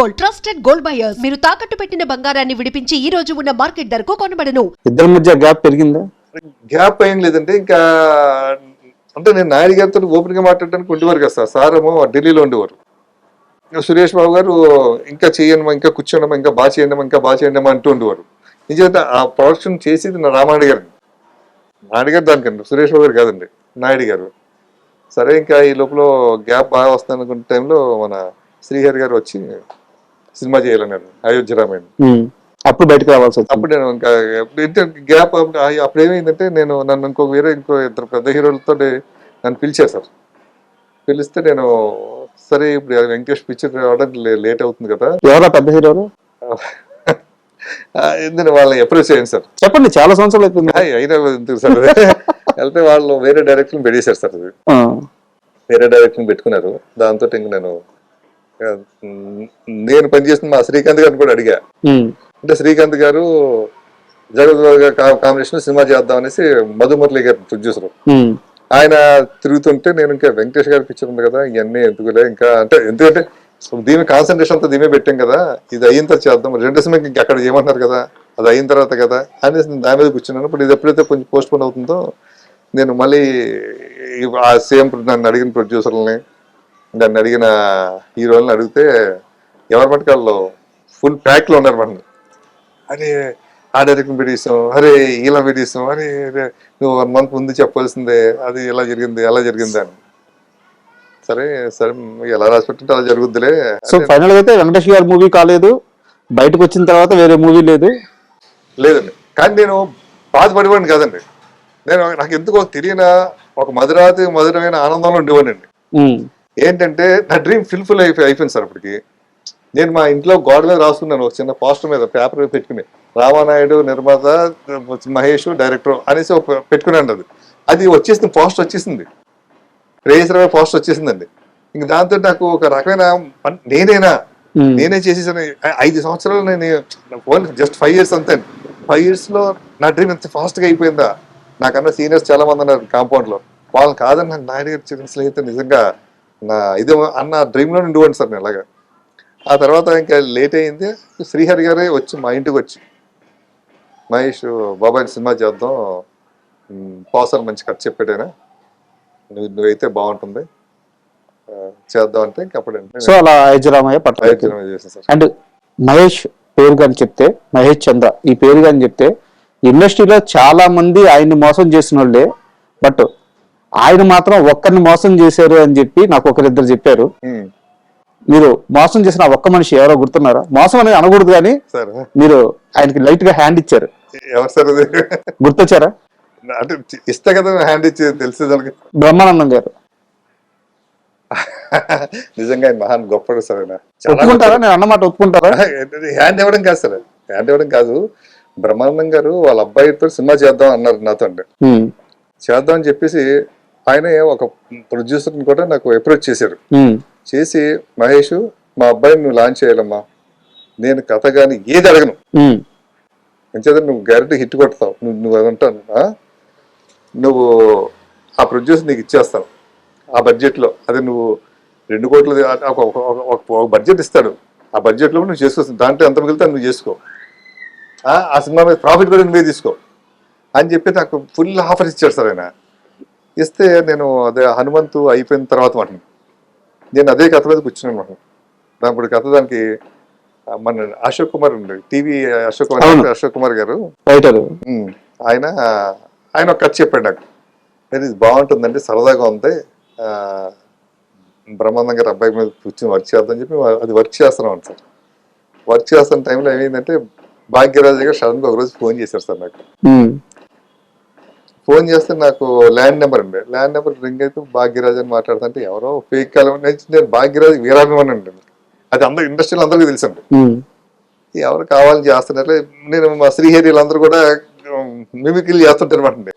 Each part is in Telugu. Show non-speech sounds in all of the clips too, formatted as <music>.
Gold trusted gold buyers. మీరు తాకట్టు పెట్టిన బంగారాన్ని విడిపించి ఈ రోజు ఉన్న మార్కెట్ ధరకు కొనబడను. ఇద్దరి మధ్య గ్యాప్ పెరిగిందా? గ్యాప్ ఏం లేదంటే ఇంకా అంటే నేను నాయుడు గారితో ఓపెన్గా మాట్లాడడానికి ఉండేవారు కదా సార్. సార్ ఏమో ఢిల్లీలో ఉండేవారు. ఇంకా సురేష్ బాబు గారు ఇంకా చేయండి ఇంకా కూర్చోండమా ఇంకా బాగా చేయండి ఇంకా బాగా చేయండి అంటూ ఉండేవారు. నిజంగా ఆ ప్రొడక్షన్ చేసేది నా రామానాయుడు గారు. నాయుడు గారు దానికండి. సురేష్ బాబు గారు కాదండి. నాయుడు గారు. సరే ఇంకా ఈ లోపల గ్యాప్ బాగా వస్తుంది అనుకున్న టైంలో మన శ్రీహరి గారు వచ్చి సినిమా చేయాలన్నారు అయోధ్య రామాయణం. అప్పుడు బయటకు రావాల్సి వచ్చింది అప్పుడు నేను ఇంకా గ్యాప్ అప్పుడు ఏమైందంటే నేను నన్ను ఇంకో వేరే ఇంకో ఇద్దరు పెద్ద హీరోలతో నన్ను పిలిచారు సార్ పిలిస్తే నేను సరే ఇప్పుడు వెంకటేష్ పిక్చర్ రావడానికి లేట్ అవుతుంది కదా. ఎవరా పెద్ద హీరోలు? ఎందుకంటే వాళ్ళని అప్రోచ్ చేయండి సార్. చెప్పండి చాలా సంవత్సరాలు ఆ, అయినా సార్? వెళ్తే వాళ్ళు వేరే డైరెక్షన్ పెట్టేశారు సార్. వేరే డైరెక్షన్ పెట్టుకున్నారు. దాంతో ఇంక నేను నేను పనిచేసిన మా శ్రీకాంత్ గారిని కూడా అడిగా. అంటే శ్రీకాంత్ గారు జగత్ కాంబినేషన్ సినిమా చేద్దాం అనేసి మధుమురళి గారు ప్రొడ్యూసర్. ఆయన తిరుగుతుంటే నేను ఇంకా వెంకటేష్ గారి పిక్చర్ ఉంది కదా ఇవన్నీ ఎందుకులే? ఇంకా అంటే ఎందుకంటే దీని కాన్సన్ట్రేషన్ అంతా దీమే పెట్టాం కదా ఇది అయిన తర్వాత చేద్దాం. రెండు సినిమాకి ఇంకా అక్కడ చేయమన్నారు కదా అది అయిన తర్వాత కదా అనేసి నేను దాని మీద కూర్చున్నాను. ఇప్పుడు ఇది ఎప్పుడైతే కొంచెం పోస్ట్ పోన్ అవుతుందో నేను మళ్ళీ ఆ సేమ్ నన్ను అడిగిన ప్రొడ్యూసర్లని నన్ను అడిగిన హీరోలని అడిగితే ఎవరి మటుకు వాళ్ళు ఫుల్ ప్యాక్లో ఉన్నారు మన. అరే ఆ డైరెక్షన్ పెట్టేసాం అరే ఇలా పెట్టేసాం అరే నువ్వు వన్ మంత్ ముందు చెప్పాల్సిందే. అది ఎలా జరిగింది ఎలా జరిగింది అని. సరే సరే ఎలా రాసి పెట్టింటే అలా జరుగుద్దిలే. సో ఫైనల్ అయితే వెంకటేష్ గారి మూవీ కాలేదు. బయటకు వచ్చిన తర్వాత వేరే మూవీ లేదు. లేదండి. కానీ నేను బాధపడేవాడిని కాదండి. నేను నాకు ఎందుకో తెలియన ఒక మధురాతి మధురమైన ఆనందంలో ఉండేవాడిని. ఏంటంటే నా డ్రీమ్ ఫుల్ఫిల్ అయిపోయి అయిపోయింది సార్ అప్పటికి. నేను మా ఇంట్లో గోడ మీద రాసుకున్నాను ఒక చిన్న పోస్టర్ మీద పేపర్ మీద పెట్టుకుని. రామానాయుడు నిర్మాత మహేష్ డైరెక్టర్ అనేసి ఒక పెట్టుకున్నాను అది. అది వచ్చేసింది పోస్ట్ వచ్చేసింది. రేసరమే పోస్ట్ వచ్చేసిందండి. ఇంక దాంతో నాకు ఒక రకమైన నేనేనా. నేనే చేసేసాను. ఐదు సంవత్సరాలు నేను ఓన్లీ జస్ట్ ఫైవ్ ఇయర్స్ అంతే. ఫైవ్ ఇయర్స్లో నా డ్రీమ్ ఎంత ఫాస్ట్గా అయిపోయిందా? నాకన్నా సీనియర్స్ చాలా మంది ఉన్నారు కాంపౌండ్లో. వాళ్ళని కాదని నాకు నాయుడు గారి చిన్న అయితే నిజంగా నా ఇది అన్న డ్రీమ్లో ఉండివ్వండి సార్ నేను అలాగా. ఆ తర్వాత ఇంకా లేట్ అయింది. శ్రీహరి గారే వచ్చి మా ఇంటికి వచ్చి మహేష్ బాబాయ్ సినిమా చేద్దాం పోసాలు మంచి ఖర్చు చెప్పాడైనా? నువ్వు నువ్వైతే బాగుంటుంది. చేద్దాం అంటే ఇంక అప్పుడు సో అలా చేశాను సార్. అండ్ మహేష్ పేరు కానీ చెప్తే మహేష్ చంద్ర ఈ పేరు కానీ చెప్తే ఇండస్ట్రీలో చాలా మంది ఆయన్ని మోసం చేసిన వాళ్ళే. బట్ ఆయన మాత్రం ఒక్కరిని మోసం చేశారు అని చెప్పి నాకు ఒకరిద్దరు చెప్పారు. మీరు మోసం చేసిన ఒక్క మనిషి ఎవరో గుర్తున్నారా? మోసం అనేది అనకూడదు కానీ సార్. మీరు ఆయనకి లైట్గా హ్యాండ్ ఇచ్చారు. ఎవరు సార్ అది? గుర్తొచ్చారా? అంటే ఇస్తే కదా హ్యాండ్ ఇచ్చి తెలిసే బ్రహ్మానందం గారు. నిజంగా మహాన్ గొప్పడు సార్ ఆయన. చాలా ఒప్పుకుంటారా? నేను అన్నమాట ఒప్పుకుంటారా? హ్యాండ్ ఇవ్వడం కాదు సార్ హ్యాండ్ ఇవ్వడం కాదు. బ్రహ్మానందం గారు వాళ్ళ అబ్బాయితో సినిమా చేద్దాం అన్నారు నాతో చేద్దాం అని చెప్పేసి ఆయన ఒక ప్రొడ్యూసర్ని కూడా నాకు అప్రోచ్ చేశారు. చేసి మహేష్ మా అబ్బాయిని నువ్వు లాంచ్ చేయాలమ్మా. నేను కథ కానీ ఏది అడగను. ఎంచేత నువ్వు గ్యారెంటీ హిట్ కొడతావు. నువ్వు నువ్వు అది అంటాను. ఆ? నువ్వు ఆ ప్రొడ్యూసర్ నీకు ఇచ్చేస్తావు ఆ బడ్జెట్లో అది నువ్వు రెండు కోట్లు ఒక బడ్జెట్ ఇస్తాడు. ఆ బడ్జెట్లో నువ్వు చేసుకోవచ్చు దాంట్లో ఎంత మిగిలితే నువ్వు చేసుకో. ఆ ఆ సినిమా మీద ప్రాఫిట్ కూడా నువ్వే తీసుకో. అని చెప్పి నాకు ఫుల్ ఆఫర్ ఇచ్చాడు సార్ ఆయన. ఇస్తే నేను అదే హనుమంతు అయిపోయిన తర్వాత మాట నేను అదే కథ మీద కూర్చున్నాను మాట దాని కథ దానికి మన అశోక్ కుమార్ ఉండే టీవీ అశోక్ కుమార్. అశోక్ కుమార్ గారు. రైటర్ ఆయన ఆయన ఒక కథ చెప్పాడు నాకు. "లేదు, ఇది బాగుంటుందండి సరదాగా ఉంది. ఆ, బ్రహ్మానందం గారి అబ్బాయి మీద కూర్చొని వర్క్ చేద్దాం చెప్పి అది వర్క్ చేస్తున్నాం సార్. వర్క్ చేస్తున్న టైంలో ఏమైందంటే భాగ్యరాజు గారు సడన్గా ఒకరోజు ఫోన్ చేశారు సార్ నాకు. ఫోన్ చేస్తే నాకు ల్యాండ్ నెంబర్ అండి. ల్యాండ్ నెంబర్ రింగ్ అయితే భాగ్యరాజు అని మాట్లాడుతుంటే ఎవరో ఫేక్ కాలం నేను భాగ్యరాజు వీరాభిమాని అండి. అది అందరూ ఇండస్ట్రీలో అందరికీ తెలుసండి ఎవరు కావాలని చేస్తున్నారు నేను మా శ్రీహరి వీళ్ళందరూ కూడా మిమిక్రీలు చేస్తుంటారు అనమాట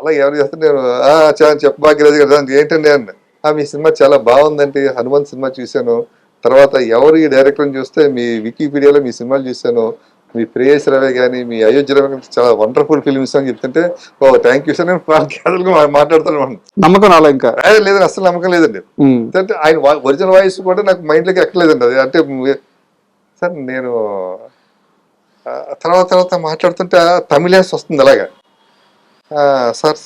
అలా ఎవరు చేస్తే నేను "ఆ, చా- చెప్పు భాగ్యరాజు గారు ఏంటండి అండి. "ఆ, మీ సినిమా చాలా బాగుందండి. హనుమంత్ సినిమా చూశాను. తర్వాత ఎవరు ఈ డైరెక్టర్ని చూస్తే మీ వికీపీడియాలో మీ సినిమాలు చూశాను. మీ ప్రేయస్ రవే కానీ మీ అయోధ్య రవి చాలా వండర్ఫుల్ ఫిల్మ్స్ అని చెప్తుంటే ఓ థ్యాంక్ యూ సార్ నేను క్యాజువల్గా మాట్లాడుతాను అన్నమాట. నమ్మకం రాలే ఇంకా. "ఏ, లేదండి అసలు నమ్మకం లేదండి. అంటే ఆయన ఒరిజినల్ వాయిస్ కూడా నాకు మైండ్లోకి ఎక్కలేదండి అది. అంటే సార్ నేను తర్వాత తర్వాత మాట్లాడుతుంటే తమిళేస్ వస్తుంది అలాగా. ఆ, సార్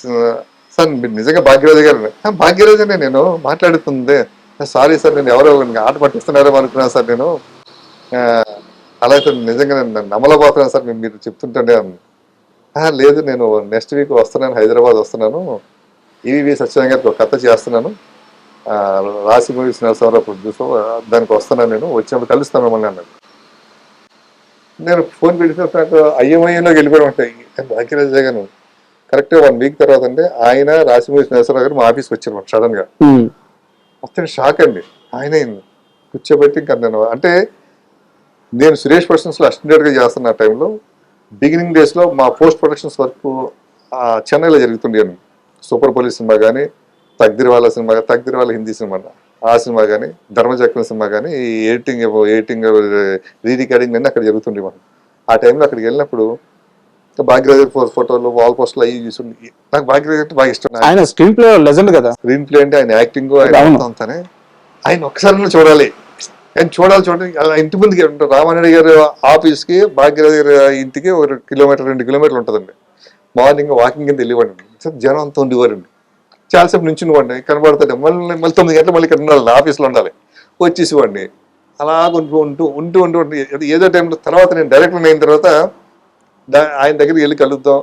సార్ మీరు నిజంగా భాగ్యరాజు గారు "ఆ, భాగ్యరాజునే నేను మాట్లాడుతుంది. సారీ సార్ నేను ఎవరో ఆట పట్టిస్తున్నారో అనుకున్నాను సార్ నేను. అలా సార్ నిజంగా నేను నమ్మలేకపోతున్నాను సార్. మీరు- చెప్తుంటే అన్నాను. "ఆ, లేదు నేను నెక్స్ట్ వీక్ వస్తున్నాను హైదరాబాద్ వస్తున్నాను. ఈవీవి సత్యనారాయణ గారికి ఒక కథ చేస్తున్నాను. రాసి మూవీస్ నరసింహరావు ప్రొడ్యూసర్ దానికి వస్తున్నాను నేను. వచ్చినప్పుడు కలుస్తాను మిమ్మల్ని అన్నాడు. నేను ఫోన్ పెడితే నాకు అయ్యమయ్యలోకి వెళ్ళిపోవడం ఉంటాయి భాగ్యరాజ్ గారు. కరెక్ట్ వన్ వీక్ తర్వాత అంటే ఆయన రాసి మూవీస్ నరసింహరావు గారు మా ఆఫీస్కి వచ్చారు సడన్గా. ఉమ్. వస్తే షాక్ అండి. ఆయన కూర్చోబెట్టి ఇంకా నేను అంటే నేను సురేష్ ప్రొడక్షన్స్లో అసిస్టెంట్గా చేస్తున్న టైంలో బిగినింగ్ డేస్లో మా పోస్ట్ ప్రొడక్షన్స్ వర్క్ చెన్నైలో జరుగుతుండేది సూపర్ పోలీస్ సినిమా కానీ తగ్దిర్ వాళ్ళ సినిమా తగ్దిర్ వాళ్ళ హిందీ సినిమా ఆ సినిమా కానీ ధర్మచక్రం సినిమా కానీ ఈ ఎడిటింగ్ ఎడిటింగ్ రీ రికార్డింగ్ అన్నీ అక్కడ జరుగుతుండే మనం ఆ టైంలో అక్కడికి వెళ్ళినప్పుడు భాగ్యరాజు ఫోటోలు వాల్ పోస్టులు అవి చూస్తుండే. నాకు భాగ్యరాజు బాగా ఇష్టం. ఆయన స్క్రీన్ ప్లే లెజెండ్ కదా. స్క్రీన్ ప్లే అంటే ఆయన యాక్టింగ్ ఆయన అంతానే. ఆయన ఒక్కసారి చూడాలి. ఆయన చూడాలి చూడండి అలా ఇంటి ముందుకి ఉంటారు. రామారెడ్డి గారి ఆఫీస్కి భాగ్యరాజు గారి ఇంటికి ఒక కిలోమీటర్ రెండు కిలోమీటర్లు ఉంటుందండి. మార్నింగ్ వాకింగ్ కింద వెళ్ళివ్వండి జనం అంతా ఉండేవారండి. చాలాసేపు నుంచి ఉండి కనబడుతుంటే మళ్ళీ మళ్ళీ తొమ్మిది గంటలు మళ్ళీ ఇక్కడ ఉండాలి ఆఫీస్లో ఉండాలి. వచ్చేసివ్వండి అలా ఉంటూ ఉంటూ ఉంటూ ఉంటూ ఉంటూ ఏదో- టైంలో తర్వాత నేను డైరెక్టర్ అయిన తర్వాత దా- ఆయన దగ్గరికి వెళ్ళి కలుద్దాం.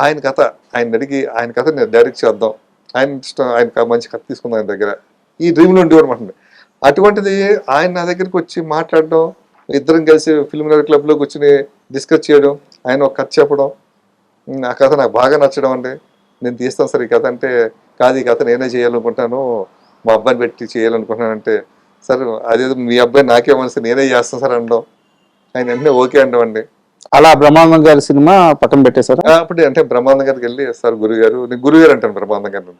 ఆయన కథ ఆయన అడిగి ఆయన కథ నేను డైరెక్ట్ చేద్దాం. ఆయన ఇష్టం ఆయన మంచి కథ తీసుకుందాం ఆయన దగ్గర. ఈ డ్రీమ్లో ఉండేవారు అనమాట అటువంటిది ఆయన నా దగ్గరికి వచ్చి మాట్లాడడం ఇద్దరం కలిసి ఫిల్మ్ నగర్ క్లబ్లో కూర్చుని డిస్కస్ చేయడం ఆయన ఒక కథ చెప్పడం. ఆ కథ నాకు బాగా నచ్చడం అండి. నేను తీస్తాను సార్ ఈ కథ అంటే కాదు ఈ కథ నేనే చేయాలనుకుంటాను మా అబ్బాయిని పెట్టి చేయాలనుకుంటున్నాను అంటే సార్ అదేదో మీ అబ్బాయి నాకే మనసు నేనే చేస్తాను సార్ అనడం. ఆయన వెంటనే ఓకే అనడం అండి. అలా బ్రహ్మానందం గారి సినిమా పట్టం పెట్టేశారు? అప్పుడు అంటే బ్రహ్మానందం గారికి వెళ్ళి సార్ గురుగారు నేను గురుగారు అంటాను బ్రహ్మానందం గారు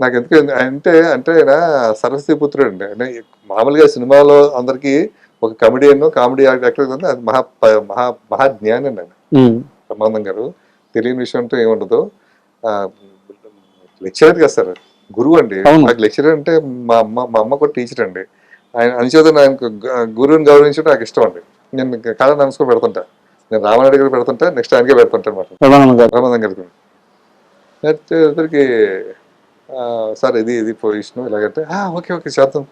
నాకు ఎందుకు అంటే అంటే ఆయన సరస్వతి పుత్రుడు అండి అంటే మామూలుగా సినిమాలో అందరికీ ఒక కమెడియన్ కామెడీ యాక్టర్ అది మహా మహా మహా జ్ఞాని అండి ఆయన. బ్రహ్మానందం గారు. తెలియని విషయం అంటూ ఏముండదు. లెక్చరర్ కదా సార్. గురువు అండి. నాకు లెక్చరర్ అంటే మా అమ్మ మా అమ్మ కూడా టీచర్ అండి. ఆయన అనుచేత ఆయనకు గు- గురువుని గౌరవించడం నాకు ఇష్టం అండి. నేను కళ నమస్కారం పెడుతుంటా. నేను రామారెడ్డి గారు పెడుతుంటా నెక్స్ట్ ఆయనకే పెడుతుంటాను అనమాట. బ్రహ్మానందం గారు. ప్రమాదం కలిగింది వచ్చేసరికి ఆ, సార్ ఇది ఇది పొజిషన్ ఇలాగంటే "ఆ, ఓకే ఓకే చేద్దాం.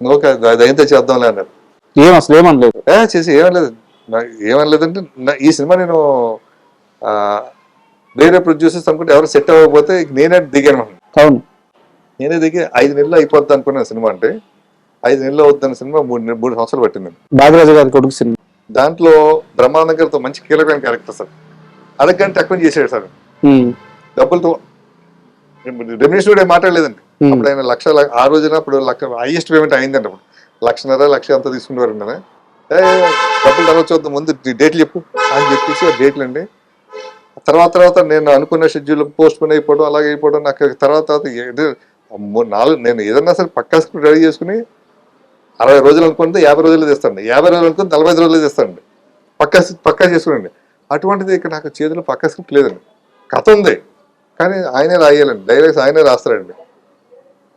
ఓకే అయితే చేద్దాంలే అన్నారు. ఏం అసలు ఏమనలేదు "ఏ, చేసి ఏమనలేదు ఏమనలేదంటే ఈ సినిమా నేను ఆ, వేరే ప్రొడ్యూసర్స్ అనుకుంటే ఎవరు సెట్ అవ్వకపోతే నేనే దిగాను. అవును. నేనే దిగి ఐదు నెలలు అయిపోద్ది అనుకున్న సినిమా అంటే ఐదు నెలలు అవుతున్న సినిమా మూడు మూడు సంవత్సరాలు పట్టింది. బాగరాజు గారి కొడుకు సినిమా. దాంట్లో బ్రహ్మానందం గారితో మంచి కీలకమైన క్యారెక్టర్ సార్. అడగంటే తక్కువ చేసాడు సార్. డబ్బులతో రెమ్యూనేషన్ కూడా మాట్లాడలేదండి. అప్పుడు ఆయన లక్ష ఆ రోజున అప్పుడు లక్ష హైయెస్ట్ పేమెంట్ అయిందండి అప్పుడు. లక్షన్నర లక్ష అంత. ఏ డబ్బులు తర్వాత చూద్దాం ముందు డేట్లు చెప్పు అని చెప్పేసి ఆ డేట్లు అండి. తర్వాత తర్వాత నేను అనుకున్న షెడ్యూల్ పోస్ట్ పోన్ అయిపోవడం అలాగే అయిపోవడం నాకు తర్వాత తర్వాత నాలుగు నేను ఏదన్నా సరే పక్కా స్క్రిప్ట్ రెడీ చేసుకుని అరవై రోజులు అనుకుంటే యాభై రోజులు తెస్తాండి యాభై రోజులు అనుకుంటే నలభై ఐదు రోజులు తెస్తాండి పక్కా పక్కా చేసుకునండి. అటువంటిది ఇక్కడ నాకు చేతిలో పక్కా స్క్రిప్ట్ లేదండి. కథ ఉంది. కానీ ఆయనే రాయాలండి. డైలాగ్స్ ఆయనే రాస్తారండి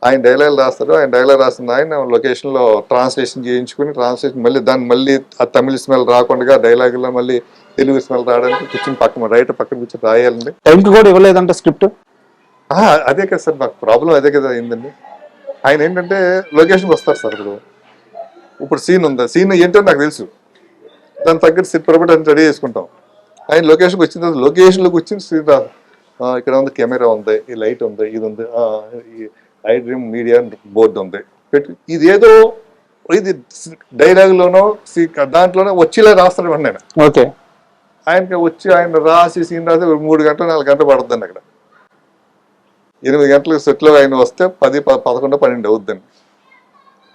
ఆయన డైలాగ్ రాస్తారు ఆయన డైలాగ్ రాస్తున్న ఆయన లొకేషన్లో ట్రాన్స్లేషన్ చేయించుకుని ట్రాన్స్లేషన్ మళ్ళీ దాన్ని మళ్ళీ ఆ తమిళ స్మెల్ రాకుండా డైలాగులో మళ్ళీ తెలుగు స్మెల్ రావడానికి కూర్చుని పక్కన రైట్ పక్కన కూర్చొని రాయాలండి. టైంకి కూడా ఇవ్వలేదంట స్క్రిప్ట్? అదే కదా సార్ నాకు ప్రాబ్లం అదే కదా అయిందండి. ఆయన ఏంటంటే లొకేషన్కి వస్తారు సార్ ఇప్పుడు. ఇప్పుడు సీన్ ఉందా? సీన్ ఏంటో నాకు తెలుసు. దాని తగ్గట్టు సిట్ పొరపాటు అని రెడీ చేసుకుంటాం. ఆయన లొకేషన్కి వచ్చిన తర్వాత లొకేషన్లోకి వచ్చిన సీన్ రాదు. ఇక్కడ ఉంది కెమెరా ఉంది ఈ లైట్ ఉంది ఇది ఉంది ఐ డ్రీమ్ మీడియా బోర్డు ఉంది. పెట్టి ఇది ఏదో ఇది డైలాగ్లోనో దాంట్లోనో వచ్చేలా రాస్తాడు నేను. ఓకే. ఆయనకి వచ్చి ఆయన రాసి సీన్ రాసి మూడు గంటలు నాలుగు గంటలు పడుతుందండి అక్కడ. ఎనిమిది గంటలకు సెట్లో ఆయన వస్తే పది పదకొండు పన్నెండు అవుద్దండి.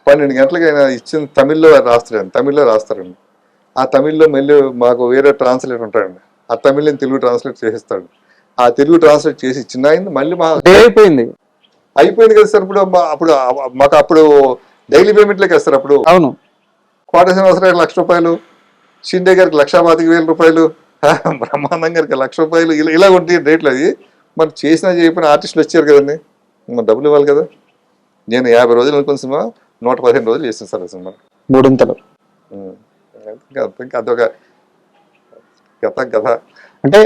పన్నెండు గంటలకు ఆయన ఇచ్చిన తమిళ్ళో రాస్తాడండి తమిళ్ళో రాస్తారండి ఆ తమిళ్ళో మళ్ళీ మాకు వేరే ట్రాన్స్లేట్ ఉంటాడండి. ఆ తమిళ్ తెలుగు ట్రాన్స్లేట్ చేసిస్తాడు. ఆ తెలుగు ట్రాన్స్లేట్ చేసి ఇచ్చిన ఆయన మళ్ళీ మా అయిపోయింది. అయిపోయింది కదా సార్ ఇప్పుడు అప్పుడు మాకు అప్పుడు డైలీ పేమెంట్లే కదా సార్ అప్పుడు. అవును. కోట శ్రీనివాసరావు లక్ష రూపాయలు షిండే గారికి లక్ష పాతిక వేల రూపాయలు <laughs> బ్రహ్మానందం గారికి లక్ష రూపాయలు ఇలా ఇలా ఉంటాయి రేట్లు అది. మరి చేసినా చేయకపోయినా ఆర్టిస్టులు వచ్చారు కదండి. మరి డబ్బులు ఇవ్వాలి కదా. నేను యాభై రోజులు అనుకున్న సినిమా నూట పదిహేను రోజులు చేసిన సార్ సినిమా. మూడింతలు. అదొక గత కథ అంటే